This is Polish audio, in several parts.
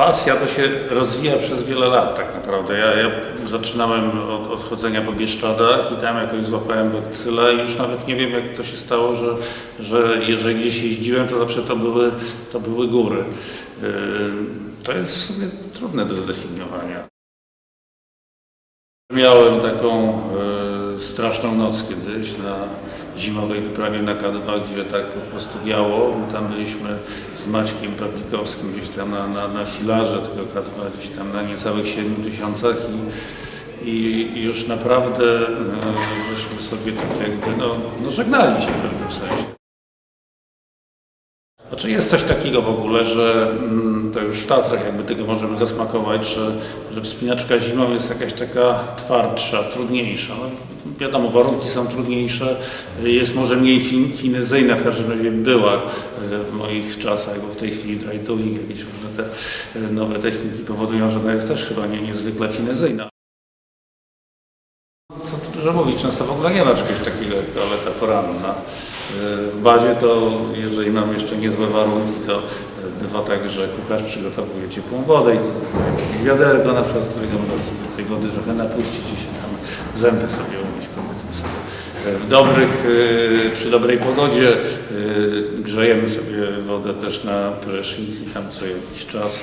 Pasja to się rozwija przez wiele lat tak naprawdę. Ja, ja zaczynałem od, od chodzenia po Bieszczadach i tam jakoś złapałem bakcyla i już nawet nie wiem jak to się stało, że, że jeżeli gdzieś jeździłem, to zawsze to były, to były góry. Yy, To jest w sumie trudne do zdefiniowania. Miałem taką e, straszną noc kiedyś na zimowej wyprawie na K2, gdzie tak po prostu wiało. Tam byliśmy z Maćkiem Pawlikowskim gdzieś tam na, na, na filarze tego K2, gdzieś tam na niecałych 7 tysiącach i, i już naprawdę e, żeśmy sobie tak jakby no, no żegnali się w pewnym sensie. Znaczy jest coś takiego w ogóle, że mm, to już w Tatrach jakby tego możemy zasmakować, że, że wspinaczka zimą jest jakaś taka twardsza, trudniejsza. No, wiadomo, warunki są trudniejsze, jest może mniej fin, finezyjna, w każdym razie była e, w moich czasach, bo w tej chwili dry tooling, jakieś różne te e, nowe techniki powodują, że ona jest też chyba nie, niezwykle finezyjna. Co tu dużo mówić, często w ogóle nie ma czegoś takiego jak toaleta poranna. W bazie to, jeżeli mamy jeszcze niezłe warunki, to bywa tak, że kucharz przygotowuje ciepłą wodę i to, to jakieś wiaderko na przykład, z którego można sobie tej wody trochę napuścić i się tam zęby sobie umyć, powiedzmy sobie. W dobrych, y, przy dobrej pogodzie grzejemy sobie wodę też na prysznic i tam co jakiś czas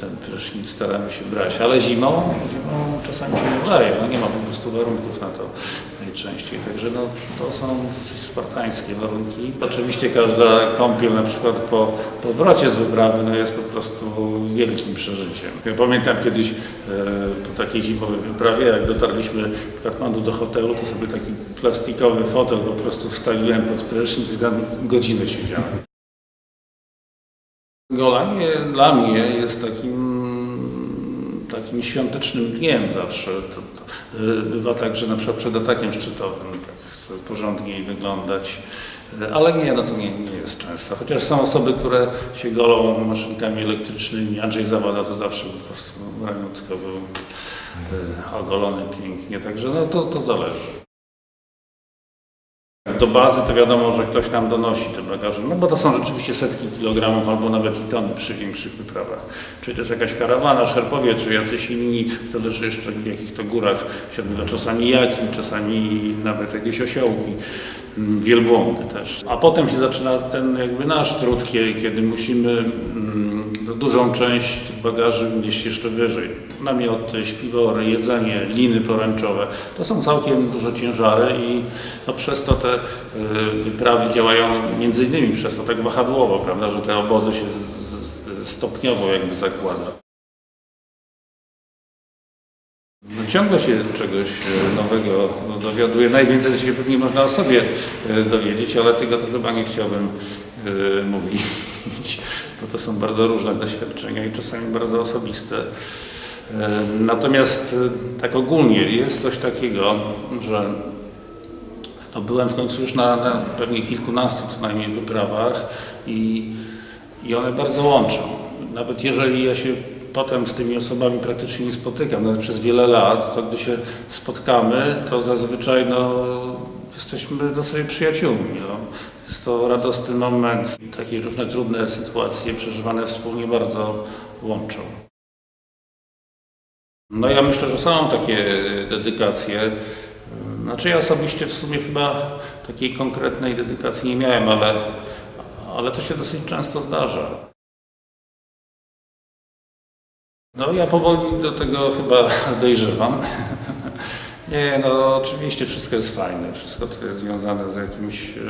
ten prysznic staramy się brać, ale zimą, zimą czasami się nie daje, no nie ma po prostu warunków na to najczęściej, także no, to są dosyć spartańskie warunki. Oczywiście każda kąpiel na przykład po powrocie z wyprawy no, jest po prostu wielkim przeżyciem. Ja pamiętam kiedyś e, po takiej zimowej wyprawie, jak dotarliśmy w Katmandu do hotelu, to sobie taki plastikowy fotel po prostu wstawiłem pod prysznic i tam godzinę siedziałem. Golanie dla mnie jest takim takim świątecznym dniem zawsze. To, to, y, bywa tak, że na przykład przed atakiem szczytowym tak porządniej wyglądać, Y, ale nie, no to nie, nie jest często. Chociaż są osoby, które się golą maszynkami elektrycznymi. Andrzej Zawada to zawsze po prostu raniucko był y, ogolony pięknie, także no to, to zależy. Do bazy to wiadomo, że ktoś nam donosi te bagaże, no bo to są rzeczywiście setki kilogramów albo nawet i tony przy większych wyprawach. Czy to jest jakaś karawana, szerpowie, czy jacyś inni, zależy jeszcze w jakich to górach się odbywa. Czasami jaki, czasami nawet jakieś osiołki, mm, wielbłądy też. A potem się zaczyna ten jakby nasz trud, kiedy, musimy mm, dużą część bagaży wnieść jeszcze wyżej. Namioty, śpiwory, jedzenie, liny poręczowe. To są całkiem duże ciężary i no, przez to te y, wyprawy działają między innymi przez to tak wahadłowo, prawda, że te obozy się stopniowo jakby zakłada. No, ciągle się czegoś e, nowego no, dowiaduję. Najwięcej się pewnie można o sobie e, dowiedzieć, ale tego to chyba nie chciałbym e, mówić, bo to są bardzo różne doświadczenia i czasami bardzo osobiste. E, Natomiast e, tak ogólnie jest coś takiego, że no byłem w końcu już na, na pewnie kilkunastu co najmniej wyprawach i, i one bardzo łączą. Nawet jeżeli ja się potem z tymi osobami praktycznie nie spotykam, nawet przez wiele lat, to gdy się spotkamy, to zazwyczaj no, jesteśmy do sobie przyjaciółmi. No. Jest to radosny moment, takie różne trudne sytuacje przeżywane wspólnie bardzo łączą. No ja myślę, że są takie dedykacje. Znaczy ja osobiście w sumie chyba takiej konkretnej dedykacji nie miałem, ale, ale to się dosyć często zdarza. No ja powoli do tego chyba dojrzewam. Nie, no oczywiście wszystko jest fajne, wszystko to jest związane z jakimś e,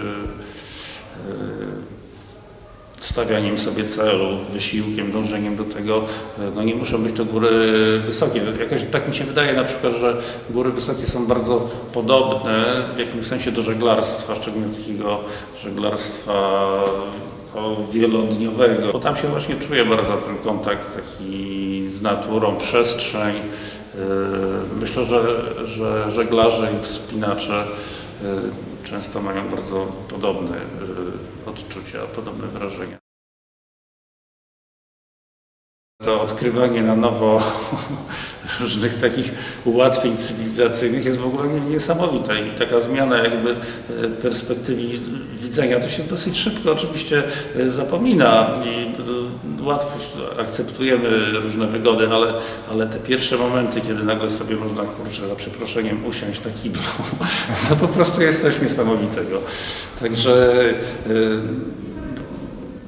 stawianiem sobie celów, wysiłkiem, dążeniem do tego. E, No nie muszą być to góry wysokie. Jakoś tak mi się wydaje na przykład, że góry wysokie są bardzo podobne w jakimś sensie do żeglarstwa, szczególnie takiego żeglarstwa o, wielodniowego. Bo tam się właśnie czuje bardzo ten kontakt taki z naturą, przestrzeń. Yy, Myślę, że, że żeglarze i wspinacze yy, często mają bardzo podobne yy, odczucia, podobne wrażenia. To odkrywanie na nowo różnych takich ułatwień cywilizacyjnych jest w ogóle nie- niesamowita. I taka zmiana jakby e, perspektywy widzenia to się dosyć szybko oczywiście e, zapomina. I to łatwo akceptujemy różne wygody, ale, ale te pierwsze momenty, kiedy nagle sobie można, kurczę, za przeproszeniem usiąść na kiblu, to po prostu jest coś niesamowitego. Także e,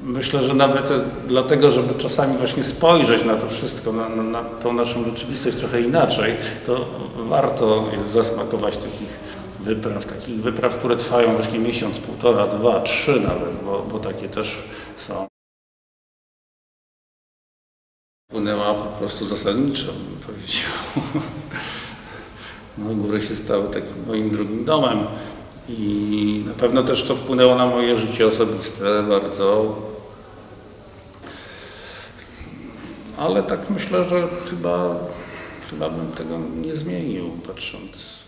Myślę, że nawet dlatego, żeby czasami właśnie spojrzeć na to wszystko, na, na, na tą naszą rzeczywistość trochę inaczej, to warto jest zasmakować takich wypraw, takich wypraw, które trwają właśnie miesiąc, półtora, dwa, trzy nawet, bo, bo takie też są. Płynęła po prostu zasadniczo, bym powiedział. No, góry się stały takim moim drugim domem i na pewno też to wpłynęło na moje życie osobiste bardzo. Ale tak myślę, że chyba, chyba bym tego nie zmienił, patrząc